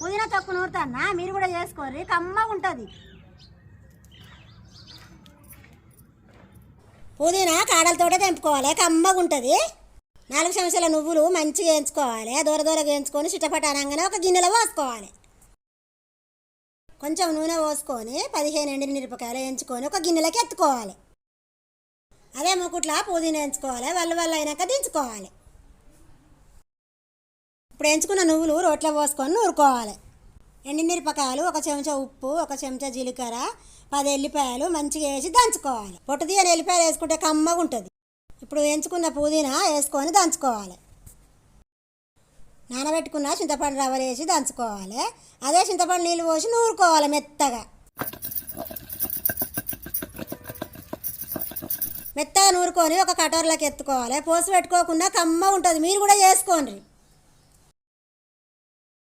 పుదీనా తొక్కు నూరుతానా మీరు కూడా చేసుకోర్రి కమ్మగా ఉంటుంది. పుదీనా కాడలతోటే తెంపుకోవాలి కమ్మగా ఉంటుంది. నాలుగు సంవత్సరాల నువ్వులు మంచిగా వేయించుకోవాలి దూర దూరగా వేయించుకొని చిట్టపట ఒక గిన్నెలో పోసుకోవాలి. కొంచెం నూనె పోసుకొని పదిహేను ఎండిన మిరపకాయలు వేయించుకొని ఒక గిన్నెలోకి ఎత్తుకోవాలి. అదే ముకుట్లా పుదీనా వేయించుకోవాలి వల్ల వల్ల అయినాక దించుకోవాలి. ఇప్పుడు ఎంచుకున్న నువ్వులు రోట్లో పోసుకొని నూరుకోవాలి. ఎండిమిరపకాయలు ఒక చెంచా ఉప్పు ఒక చెంచా జీలకర్ర పది ఎల్లిపాయలు మంచిగా వేసి దంచుకోవాలి. పొట్టు తీయని ఎల్లిపాయలు వేసుకుంటే కమ్మగా ఉంటుంది. ఇప్పుడు ఎంచుకున్న పుదీనా వేసుకొని దంచుకోవాలి. నానబెట్టుకున్న చింతపండు రవ్వ వేసి దంచుకోవాలి. అదే చింతపండు నీళ్ళు పోసి నూరుకోవాలి మెత్తగా. మెత్తగా నూరుకొని ఒక కటోరలోకి ఎత్తుకోవాలి. పోసి పెట్టుకోకుండా కమ్మ ఉంటుంది. మీరు కూడా చేసుకోండి